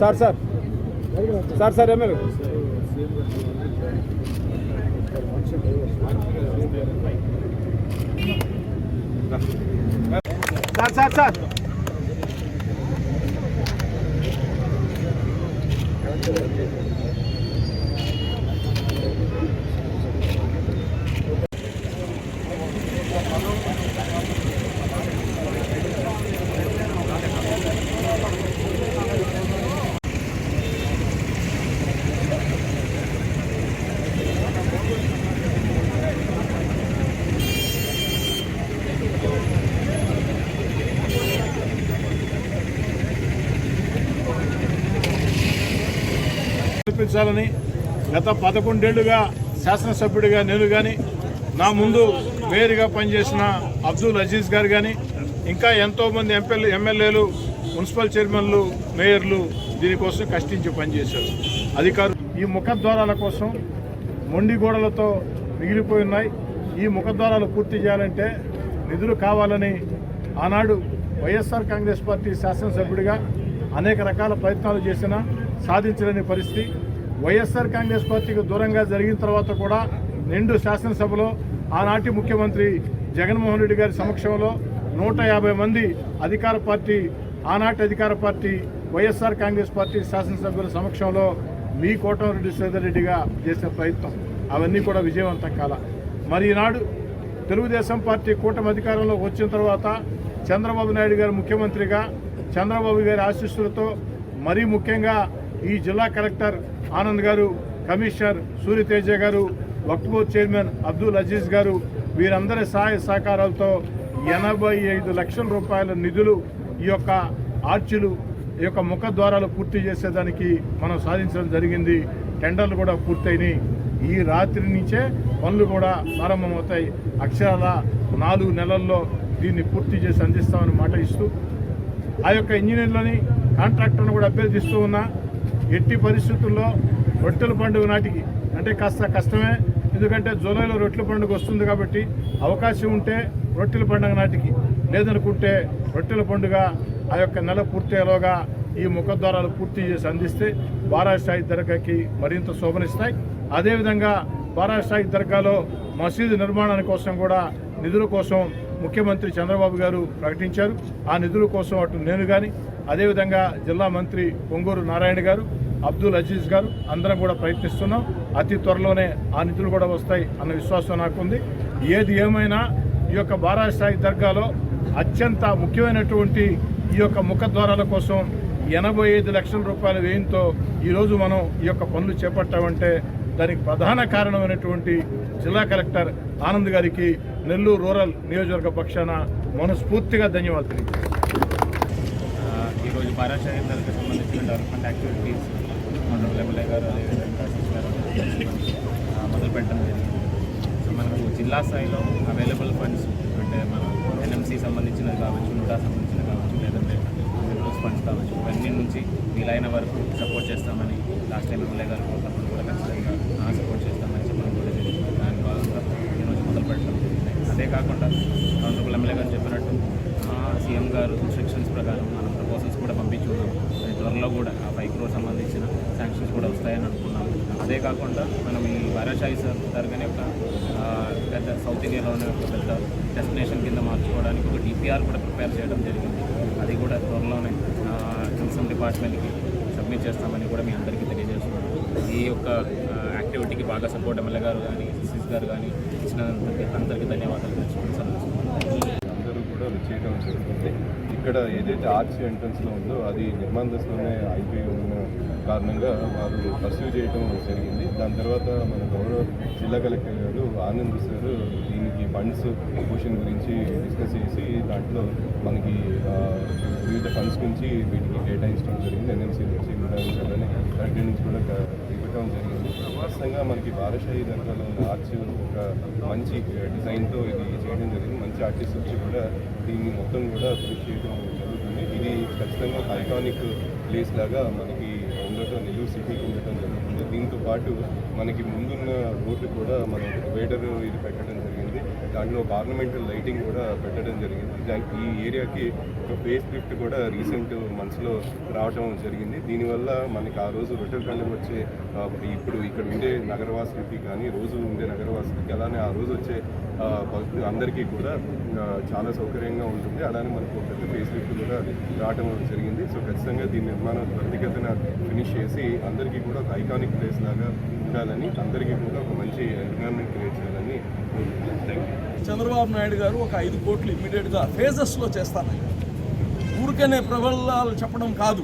Sir sir sir sir MLA sir sir sir Thank you. కల్పించాలని గత పదకొండేళ్ళుగా శాసనసభ్యుడిగా నేను కానీ నా ముందు మేయర్గా పనిచేసిన అబ్దుల్ అజీజ్ గారు కానీ ఇంకా ఎంతోమంది ఎంపీలు ఎమ్మెల్యేలు మున్సిపల్ చైర్మన్లు మేయర్లు దీనికోసం కష్టించి పనిచేశారు. అధికారులు ఈ ముఖద్వారాల కోసం మొండి గోడలతో మిగిలిపోయి ఉన్నాయి. ఈ ముఖద్వారాలు పూర్తి చేయాలంటే నిధులు కావాలని ఆనాడు వైఎస్ఆర్ కాంగ్రెస్ పార్టీ శాసనసభ్యుడిగా అనేక రకాల ప్రయత్నాలు చేసినా సాధించలేని పరిస్థితి. వైఎస్ఆర్ కాంగ్రెస్ పార్టీకి దూరంగా జరిగిన తర్వాత కూడా నిండు శాసనసభలో ఆనాటి ముఖ్యమంత్రి జగన్మోహన్ రెడ్డి గారి సమక్షంలో నూట యాభై మంది అధికార పార్టీ ఆనాటి అధికార పార్టీ వైఎస్ఆర్ కాంగ్రెస్ పార్టీ శాసనసభ్యుల సమక్షంలో మీ కోటమిరెడ్డి శ్రీధర్ రెడ్డిగా చేసిన ప్రయత్నం. అవన్నీ కూడా విజయవంతం కాల. మరి ఈనాడు తెలుగుదేశం పార్టీ కూటమి అధికారంలో వచ్చిన తర్వాత చంద్రబాబు నాయుడు గారు ముఖ్యమంత్రిగా చంద్రబాబు గారి ఆశీస్సులతో మరీ ముఖ్యంగా ఈ జిల్లా collector Anand garu commissioner Suryateja garu Waqf board chairman Abdul Aziz garu వీరందరి సహాయ సహకారాలతో ఎనభై ఐదు లక్షల రూపాయల నిధులు ఈ యొక్క ఆర్చులు ఈ యొక్క ముఖద్వారాలు పూర్తి చేసేదానికి మనం సాధించడం జరిగింది. టెండర్లు కూడా పూర్తయినాయి. ఈ రాత్రి నుంచే పనులు కూడా ప్రారంభమవుతాయి. అక్షరాల నాలుగు నెలల్లో దీన్ని పూర్తి చేసి అందిస్తామని మాట ఇస్తూ ఆ యొక్క ఇంజనీర్లని కాంట్రాక్టర్ను కూడా అభ్యర్థిస్తూ ఉన్నా ఎట్టి పరిస్థితుల్లో రొట్టెల పండుగ నాటికి అంటే కాస్త కష్టమే ఎందుకంటే జూలైలో రొట్టెల పండుగ వస్తుంది కాబట్టి అవకాశం ఉంటే రొట్టెల పండుగ నాటికి. లేదనుకుంటే రొట్టెల పండుగ ఆ యొక్క నెల పూర్తయ్యేలోగా ఈ ముఖద్వారాలు పూర్తి చేసి అందిస్తే బారాస్థాయి దర్గాకి మరింత శోభనిస్తాయి. అదేవిధంగా బారాస్థాయి దర్గాలో మసీదు నిర్మాణాని కోసం కూడా నిధుల కోసం ముఖ్యమంత్రి చంద్రబాబు గారు ప్రకటించారు. ఆ నిధుల కోసం అటు నేను కానీ అదేవిధంగా జిల్లా మంత్రి పొంగూరు నారాయణ గారు అబ్దుల్ అజీజ్ గారు అందరం కూడా ప్రయత్నిస్తున్నాం. అతి త్వరలోనే ఆ నిధులు కూడా వస్తాయి అన్న విశ్వాసం నాకుంది. ఏది ఏమైనా ఈ యొక్క బారాస్థాయి దర్గాలో అత్యంత ముఖ్యమైనటువంటి ఈ యొక్క ముఖద్వారాల కోసం ఎనభై ఐదు లక్షల రూపాయల వ్యయంతో ఈరోజు మనం ఈ యొక్క పనులు చేపట్టామంటే దానికి ప్రధాన కారణమైనటువంటి జిల్లా కలెక్టర్ ఆనంద్ గారికి నెల్లూరు రూరల్ నియోజకవర్గ పక్షాన మనస్ఫూర్తిగా ధన్యవాదాలు తెలియజేస్తున్నాను. సంబంధించిన డెవలప్మెంట్ యాక్టివిటీస్ మన ఎమ్మెల్యే గారు అదేవిధంగా మొదలు పెట్టడం జరిగింది. సో మనకు జిల్లా స్థాయిలో అవైలబుల్ ఫండ్స్ అంటే మన ఎన్ఎంసీ సంబంధించినది కావచ్చు నూటా సంబంధించినది కావచ్చు లేదంటే మినరల్స్ ఫండ్స్ కావచ్చు ఇవన్నీ నుంచి వీలైన వరకు సపోర్ట్ చేస్తామని లాస్ట్ టైం ఎమ్మెల్యే గారు కోరినప్పుడు కూడా ఖచ్చితంగా సపోర్ట్ చేస్తామని చెప్పడం కూడా జరిగింది. దాని భాగంగా ఈరోజు మొదలు పెట్టడం జరిగింది. అదే కాకుండా ఆనరబుల్ ఎమ్మెల్యే గారు చెప్పినట్టు సీఎం గారు ఇన్స్ట్రక్షన్స్ ప్రకారం మనం ప్రపోజల్స్ కూడా పంపించున్నాం అది త్వరలో కూడా ఆ ఫైవ్ క్రోర్ సంబంధించిన శాంక్షన్స్ కూడా వస్తాయని అనుకున్నాం. అదే కాకుండా మనం ఈ వారాషాయి సార్ జరగని ఒక పెద్ద సౌత్ ఇండియాలోనే ఒక పెద్ద డెస్టినేషన్ కింద మార్చుకోవడానికి ఒక డిపిఆర్ కూడా ప్రిపేర్ చేయడం జరిగింది. అది కూడా త్వరలోనే టూరిజం డిపార్ట్మెంట్కి సబ్మిట్ చేస్తామని కూడా మీ అందరికీ తెలియజేస్తున్నాం. ఈ యొక్క యాక్టివిటీకి బాగా సపోర్ట్ ఎమ్మెల్యే గారు కానీ సిసిస్ గారు కానీ ఇచ్చిన అందరికీ ధన్యవాదాలు తెలుసుకుంటున్నాను అందరూ కూడా చేయడం జరుగుతుంది. ఇక్కడ ఏదైతే ఆర్సీ ఎంట్రన్స్లో ఉందో అది నిర్మాణ దశలోనే అయిపోయి ఉన్న కారణంగా వారు పర్సూ చేయడం జరిగింది. దాని తర్వాత మన గౌరవ జిల్లా కలెక్టర్ గారు ఆనంద్ సార్ దీనికి ఫండ్స్ క్వశ్చన్ గురించి డిస్కస్ చేసి దాంట్లో మనకి వివిధ ఫండ్స్ నుంచి వీటికి కేటాయించడం జరిగింది. ఎన్ఎంసీ నుంచి కూడా కలెక్టర్ నుంచి కూడా క- జరిగింది. ప్రవాసంగా మనకి బారషాయి దర్గాలో ఉన్న ఆర్చ్ ఒక మంచి డిజైన్తో ఇది చేయడం జరిగింది. మంచి ఆర్టిస్ట్ వచ్చి కూడా దీన్ని మొత్తం కూడా కృషి చేయడం జరుగుతుంది. ఇది ఖచ్చితంగా ఒక ఐకానిక్ ప్లేస్ లాగా మనకి ఉండటం నెల్లూరు సిటీకి ఉండటం జరుగుతుంది. దీంతో పాటు మనకి ముందున్న రోడ్లు కూడా మనం డివైడర్ ఇది పెట్టడం జరిగింది దాంట్లో పార్లమెంటల్ లైటింగ్ కూడా పెట్టడం జరిగింది. దానికి ఈ ఏరియాకి ఒక ఫేస్ లిఫ్ట్ కూడా రీసెంట్ మంత్స్లో రావడం జరిగింది. దీనివల్ల మనకి ఆ రోజు రొట్టెల వచ్చే ఇప్పుడు ఇక్కడ ఉండే నగరవాసులకి కానీ రోజు ఉండే నగరవాసులకి అలానే ఆ రోజు వచ్చే అందరికీ కూడా చాలా సౌకర్యంగా ఉంటుంది. అలానే మనకు పెద్ద ఫేస్ లిఫ్ట్ కూడా రావడం జరిగింది. సో ఖచ్చితంగా దీని నిర్మాణం త్వరితగతిన ఫినిష్ చేసి అందరికీ కూడా ఒక ఐకానిక్ ప్లేస్ లాగా ఉండాలని అందరికీ కూడా ఒక మంచి ఎన్విరాన్మెంట్ క్రియేట్ చేయాలి. చంద్రబాబు నాయుడు గారు ఒక ఐదు కోట్లు ఇమ్మీడియట్గా ఫేజెస్లో చేస్తాను ఊరికనే ప్రబలాలు చెప్పడం కాదు.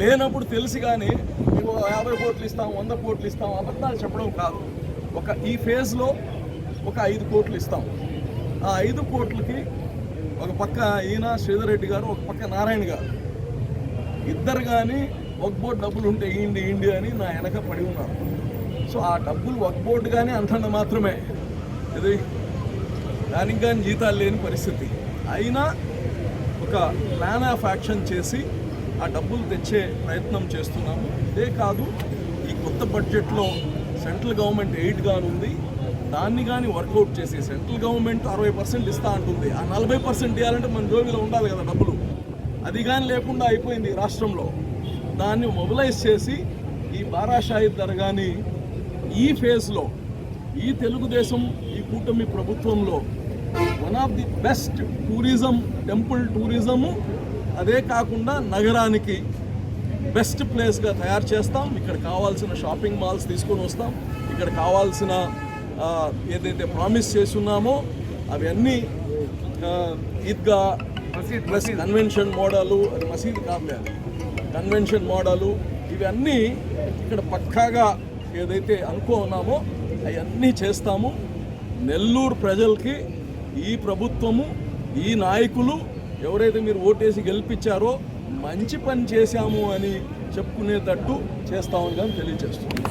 లేనప్పుడు తెలిసి కానీ మీకు యాభై కోట్లు ఇస్తాం వంద కోట్లు ఇస్తాం అబద్ధాలు చెప్పడం కాదు. ఒక ఈ ఫేజ్లో ఒక ఐదు కోట్లు ఇస్తాం. ఆ ఐదు కోట్లకి ఒక పక్క ఈయన శ్రీధర్ రెడ్డి గారు ఒక పక్క నారాయణ గారు. ఇద్దరు కానీ ఒక బోర్డు డబ్బులు ఉంటే ఇయండి ఇయండి అని నా వెనక పడి ఉన్నారు. సో ఆ డబ్బులు ఒక బోర్డు కానీ అంతంత మాత్రమే. ఇది దానికి కానీ జీతాలు లేని పరిస్థితి. అయినా ఒక ప్లాన్ ఆఫ్ యాక్షన్ చేసి ఆ డబ్బులు తెచ్చే ప్రయత్నం చేస్తున్నాము. ఇదే కాదు ఈ కొత్త బడ్జెట్లో సెంట్రల్ గవర్నమెంట్ ఎయిడ్ కానుంది దాన్ని కానీ వర్కౌట్ చేసి సెంట్రల్ గవర్నమెంట్ అరవై పర్సెంట్ ఇస్తా అంటుంది. ఆ నలభై పర్సెంట్ ఇవ్వాలంటే మన జోబిలో ఉండాలి కదా డబ్బులు. అది కానీ లేకుండా అయిపోయింది ఈ రాష్ట్రంలో. దాన్ని మొబిలైజ్ చేసి ఈ బారాషాహి దర్గాని ఈ ఫేజ్లో ఈ తెలుగుదేశం ఈ కూటమి ప్రభుత్వంలో one of the best tourism temple tourism అదే కాకుండా నగరానికి బెస్ట్ ప్లేస్గా తయారు చేస్తాం. ఇక్కడ కావాల్సిన షాపింగ్ మాల్స్ తీసుకొని వస్తాం. ఇక్కడ కావాల్సిన ఏదైతే ప్రామిస్ చేస్తున్నామో అవన్నీ ఈద్గా ప్లస్ కన్వెన్షన్ మోడలు అది మసీద్ కాదులే కన్వెన్షన్ మోడలు ఇవన్నీ ఇక్కడ పక్కాగా ఏదైతే అనుకున్నామో అవన్నీ చేస్తాము. నెల్లూరు ప్రజలకి ఈ ప్రభుత్వము ఈ నాయకులు ఎవరైతే మీరు ఓటేసి గెలిపించారో మంచి పని చేశాము అని చెప్పుకునేటట్టు చేస్తామని కానీ తెలియజేస్తున్నాం.